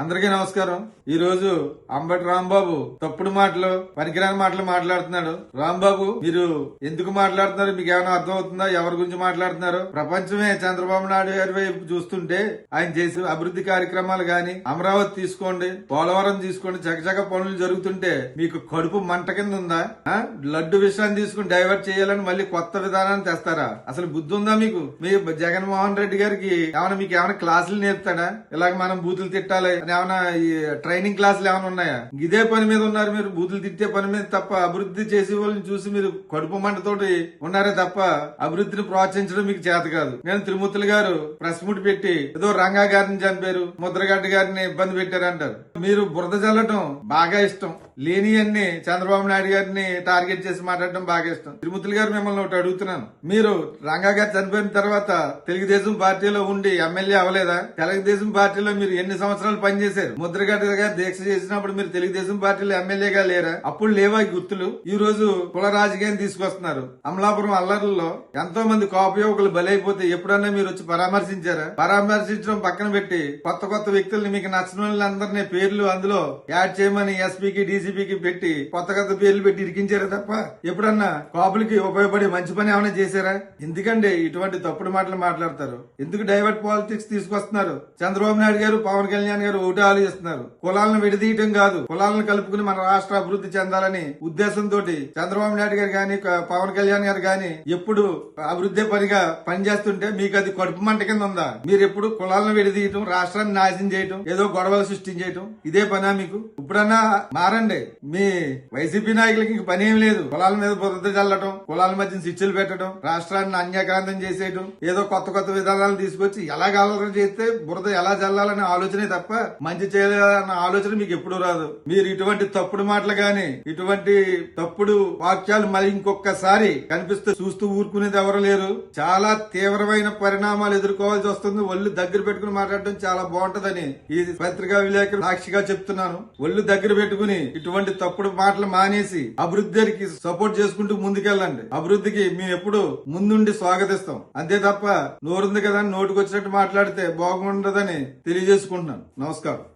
అందరికీ నమస్కారం. ఈ రోజు అంబటి రాంబాబు తప్పుడు మాటలు పనికిరాని మాటలు మాట్లాడుతున్నాడు. రాంబాబు మీరు ఎందుకు మాట్లాడుతున్నారు? మీకు ఏమైనా అర్థం అవుతుందా ఎవరి గురించి మాట్లాడుతున్నారు? ప్రపంచమే చంద్రబాబు నాయుడు గారి వైపు చూస్తుంటే ఆయన చేసే అభివృద్ధి కార్యక్రమాలు గాని అమరావతి తీసుకోండి పోలవరం తీసుకోండి చకచక పనులు జరుగుతుంటే మీకు కడుపు మంట కింద ఉందా? లడ్డు విషయాన్ని తీసుకుని డైవర్ట్ చేయాలని మళ్ళీ కొత్త విధానాన్ని తెస్తారా? అసలు బుద్ధి ఉందా మీకు? మీ జగన్మోహన్ రెడ్డి గారికి ఏమైనా మీకు ఏమైనా క్లాసులు నేర్పుతాడా? ఇలాగ మనం బూతులు తిట్టాలి ఏమైనా ఈ ట్రైనింగ్ క్లాసులు ఏమైనా ఉన్నాయా? ఇదే పని మీద ఉన్నారు మీరు బూతులు తిట్టే పని మీద తప్ప అభివృద్ధి చేసే వాళ్ళని చూసి మీరు కడుపు మంటతోటి ఉన్నారే తప్ప అభివృద్ధిని ప్రోత్సహించడం మీకు చేత కాదు. నేను త్రిమూర్తులు గారు ప్రెస్ మీట్ పెట్టి ఏదో రంగా గారిని చంపారు ముద్రగడ్డ గారిని ఇబ్బంది పెట్టారంటారు మీరు బురద చల్లటం బాగా ఇష్టం. లేని అన్ని చంద్రబాబు నాయుడు గారిని టార్గెట్ చేసి మాట్లాడటం బాగా ఇష్టం. తిరుమూర్తులు గారు మిమ్మల్ని ఒకటి అడుగుతున్నాను. మీరు రంగా గారు చనిపోయిన తర్వాత తెలుగుదేశం పార్టీలో ఉండి ఎమ్మెల్యే అవ్వలేదా? తెలుగుదేశం పార్టీలో మీరు ఎన్ని సంవత్సరాలు పని పనిచేశారు ముద్రగడ్డ గారు దీక్ష చేసినప్పుడు మీరు తెలుగుదేశం పార్టీలో ఎమ్మెల్యేగా లేరా? అప్పుడు లేవా గుర్తులు? ఈ రోజు కుల రాజకీయాన్ని తీసుకొస్తున్నారు. అమలాపురం అల్లర్లలో ఎంతో మంది కాపు యువకులు బలైపోతే ఎప్పుడన్నా మీరు వచ్చి పరామర్శించారా? పరామర్శించడం పక్కన పెట్టి కొత్త కొత్త వ్యక్తుల్ని మీకు నచ్చిన వాళ్ళందరినీ పేర్లు అందులో యాడ్ చేయమని ఎస్పీకి డీసీపీకి పెట్టి కొత్త కొత్త పేర్లు పెట్టి ఇరికించారా తప్ప? ఎప్పుడన్నా కాపులకి ఉపయోగపడే మంచి పని ఏమైనా చేశారా? ఎందుకండి ఇటువంటి తప్పుడు మాటలు మాట్లాడతారు? ఎందుకు డైవర్ట్ పాలిటిక్స్ తీసుకొస్తున్నారు? చంద్రబాబు నాయుడు గారు పవన్ కళ్యాణ్ గారు ఒకటి ఆలోచిస్తున్నారు కులాలను విడదీయటం కాదు. కులాలను కలుపుకుని మన రాష్ట్ర అభివృద్ధి చెందాలని ఉద్దేశంతో చంద్రబాబు నాయుడు గారు గాని పవన్ కళ్యాణ్ గారు గాని ఎప్పుడు అభివృద్ధి పనిగా పనిచేస్తుంటే మీకు అది కడుపు మంట కింద ఉందా? మీరు ఎప్పుడు కులాలను విడదీయటం రాష్ట్రాన్ని నాశనం చేయటం ఏదో గొడవలు సృష్టించేయటం? ఇదే పనా మీకు? ఇప్పుడన్నా మారండి. మీ వైసీపీ నాయకులకి ఇంక పని ఏం లేదు. కులాల మీద బురద చల్లటం కులాల మధ్య శిక్షలు పెట్టడం రాష్ట్రాన్ని అన్యాక్రాంతం చేసేయటం ఏదో కొత్త కొత్త విధానాలు తీసుకొచ్చి ఎలా కాలం చేస్తే బురద ఎలా చల్లాలనే ఆలోచనే తప్ప మంచి చేయాలన్న ఆలోచన మీకు ఎప్పుడు రాదు. మీరు ఇటువంటి తప్పుడు మాటలు గాని ఇటువంటి తప్పుడు వాక్యాలు మళ్ళీ ఇంకొకసారి కనిపిస్తూ చూస్తూ ఊరుకునేది ఎవరు లేరు. చాలా తీవ్రమైన పరిణామాలు ఎదుర్కోవాల్సి వస్తుంది. ఒళ్ళు దగ్గర పెట్టుకుని మాట్లాడడం చాలా బాగుంటదని ఈ పత్రికా విలేకరు సాక్షిగా చెప్తున్నాను. ఒళ్ళు దగ్గర పెట్టుకుని ఇటువంటి తప్పుడు మాటలు మానేసి అభివృద్ధికి సపోర్ట్ చేసుకుంటూ ముందుకెళ్ళండి. అభివృద్ధికి మేము ఎప్పుడు ముందుండి స్వాగతిస్తాం. అంతే తప్ప నోరుంది కదా అని నోటికి వచ్చినట్టు మాట్లాడితే బాగుండదని తెలియజేసుకుంటున్నాను. నమస్కారం. നമസ്കാരം